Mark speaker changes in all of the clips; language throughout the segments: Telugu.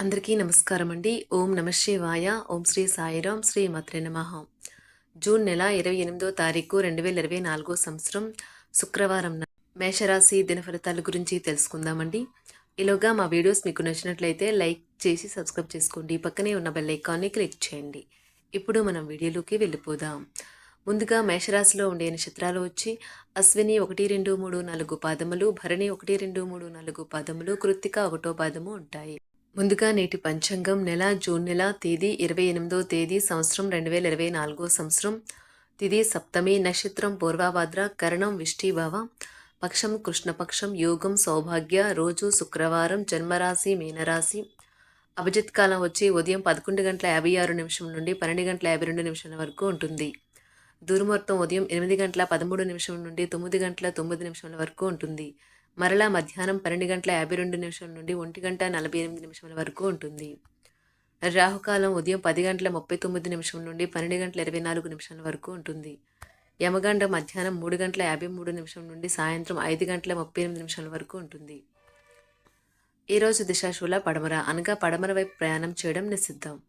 Speaker 1: అందరికీ నమస్కారం అండి ఓం నమ శివాయ. ఓం శ్రీ సాయిరాం శ్రీ మత్రే నమ. జూన్ నెల ఇరవై ఎనిమిదో తారీఖు రెండు వేల ఇరవై నాలుగో సంవత్సరం శుక్రవారం మేషరాశి దిన ఫలితాల గురించి తెలుసుకుందామండి. ఈలోగా మా వీడియోస్ మీకు నచ్చినట్లయితే లైక్ చేసి సబ్స్క్రైబ్ చేసుకోండి. పక్కనే ఉన్న బెల్ ఐకాన్ని క్లిక్ చేయండి. ఇప్పుడు మనం వీడియోలోకి వెళ్ళిపోదాం. ముందుగా మేషరాశిలో ఉండే నక్షత్రాలు వచ్చి అశ్విని ఒకటి రెండు మూడు నాలుగు పాదములు భరణి ఒకటి రెండు మూడు నాలుగు పాదములు కృత్తిక ఒకటో పాదము ఉంటాయి. ముందుగా నేటి పంచాంగం నెల జూన్ నెల తేదీ ఇరవై ఎనిమిదో తేదీ సంవత్సరం రెండు వేల ఇరవై నాలుగో సంవత్సరం. తిది సప్తమి నక్షత్రం పూర్వాభాద్ర కరణం విష్టిభావ పక్షం కృష్ణపక్షం యోగం సౌభాగ్య. రోజు శుక్రవారం జన్మరాశి మీనరాశి. అభిజిత్ కాలం వచ్చి ఉదయం పదకొండు గంటల యాభై ఆరు నిమిషం నుండి పన్నెండు గంటల యాభై రెండు నిమిషాల వరకు ఉంటుంది. దుర్ముహూర్తం ఉదయం ఎనిమిది గంటల పదమూడు నిమిషం నుండి తొమ్మిది గంటల తొమ్మిది నిమిషాల వరకు ఉంటుంది. మరలా మధ్యాహ్నం పన్నెండు గంటల యాభై రెండు నిమిషం నుండి ఒంటి గంట నలభై ఎనిమిది నిమిషాల వరకు ఉంటుంది. రాహుకాలం ఉదయం పది గంటల ముప్పై తొమ్మిది నిమిషం నుండి పన్నెండు గంటల ఇరవై నాలుగు నిమిషాల వరకు ఉంటుంది. యమగండ మధ్యాహ్నం మూడు గంటల యాభై మూడు నిమిషం నుండి సాయంత్రం ఐదు గంటల ముప్పై ఎనిమిది నిమిషాల వరకు ఉంటుంది. ఈరోజు దిశాశూల పడమర అనగా పడమర వైపు ప్రయాణం చేయడం నిషిద్ధం.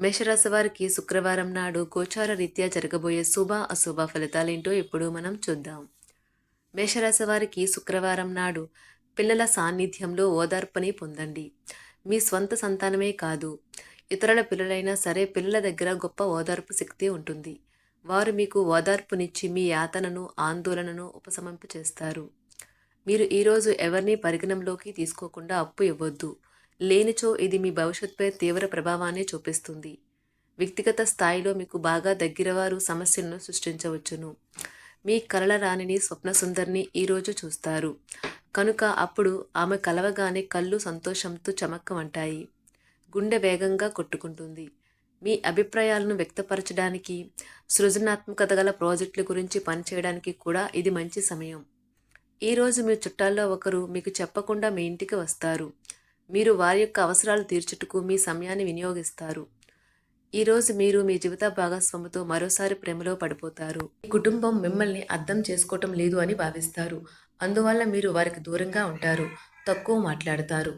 Speaker 1: మేషరాశి వారికి శుక్రవారం నాడు గోచార రీత్యా జరగబోయే శుభ అశుభ ఫలితాలేంటో ఇప్పుడు మనం చూద్దాం. మేషరాశి వారికి శుక్రవారం నాడు పిల్లల సాన్నిధ్యంలో ఓదార్పుని పొందండి. మీ స్వంత సంతానమే కాదు. ఇతరుల పిల్లలైనా సరే పిల్లల దగ్గర గొప్ప ఓదార్పు శక్తి ఉంటుంది. వారు మీకు ఓదార్పునిచ్చి మీ యాతనను ఆందోళనను ఉపశమింప చేస్తారు. మీరు ఈరోజు ఎవరిని పరిగణంలోకి తీసుకోకుండా అప్పు ఇవ్వద్దు. లేనిచో ఇది మీ భవిష్యత్తుపై తీవ్ర ప్రభావాన్ని చూపిస్తుంది. వ్యక్తిగత స్థాయిలో మీకు బాగా దగ్గరవారు సమస్యలను సృష్టించవచ్చును. మీ కలల రాణిని స్వప్న సుందరిని ఈరోజు చూస్తారు. కనుక అప్పుడు ఆమె కలవగానే కళ్ళు సంతోషంతో చమక్కమంటాయి. గుండె వేగంగా కొట్టుకుంటుంది. మీ అభిప్రాయాలను వ్యక్తపరచడానికి సృజనాత్మకత గల ప్రాజెక్టుల గురించి పనిచేయడానికి కూడా ఇది మంచి సమయం. ఈరోజు మీ చుట్టాల్లో ఒకరు మీకు చెప్పకుండా మీ ఇంటికి వస్తారు. మీరు వారి యొక్క అవసరాలు తీర్చుటకు మీ సమయాన్ని వినియోగిస్తారు. ఈరోజు మీరు మీ జీవిత భాగస్వామితో మరోసారి ప్రేమలో పడిపోతారు. మీ కుటుంబం మిమ్మల్ని అర్థం చేసుకోవటం లేదు అని భావిస్తారు. అందువల్ల మీరు వారికి దూరంగా ఉంటారు. తక్కువ మాట్లాడతారు.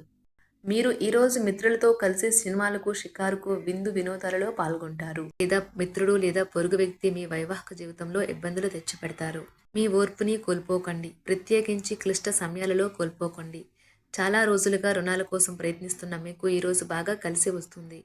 Speaker 1: మీరు ఈరోజు మిత్రులతో కలిసి సినిమాలకు షికారుకు విందు వినోదాలలో పాల్గొంటారు. లేదా మిత్రుడు లేదా పొరుగు వ్యక్తి మీ వైవాహిక జీవితంలో ఇబ్బందులు తెచ్చిపెడతారు. మీ ఓర్పుని కోల్పోకండి. ప్రత్యేకించి క్లిష్ట సమయాలలో కోల్పోకండి. చాలా రోజులుగా రుణాల కోసం ప్రయత్నిస్తున్న మీకు ఈరోజు బాగా కలిసి వస్తుంది.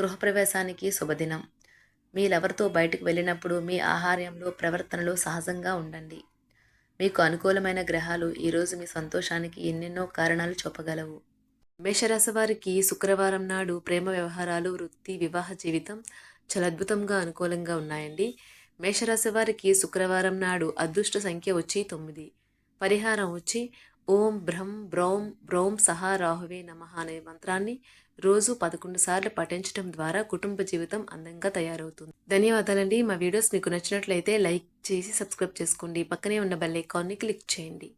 Speaker 1: గృహప్రవేశానికి శుభదినం. మీరెవరితో బయటకు వెళ్ళినప్పుడు మీ ఆహార్యంలో ప్రవర్తనలో సహజంగా ఉండండి. మీకు అనుకూలమైన గ్రహాలు ఈరోజు మీ సంతోషానికి ఎన్నెన్నో కారణాలు చూపగలవు. మేషరాశి వారికి శుక్రవారం నాడు ప్రేమ వ్యవహారాలు వృత్తి వివాహ జీవితం చాలా అద్భుతంగా అనుకూలంగా ఉన్నాయండి. మేషరాశి వారికి శుక్రవారం నాడు అదృష్ట సంఖ్య వచ్చి తొమ్మిది. పరిహారం వచ్చి ఓం భ్రం బ్రౌం బ్రౌం సహా రాహువే నమ అనే మంత్రాన్ని రోజు పదకొండు సార్లు పఠించడం ద్వారా కుటుంబ జీవితం అందంగా తయారవుతుంది. ధన్యవాదాలండి. మా వీడియోస్ మీకు నచ్చినట్లయితే లైక్ చేసి సబ్స్క్రైబ్ చేసుకోండి. పక్కనే ఉన్న బెల్ ఐకాన్ని క్లిక్ చేయండి.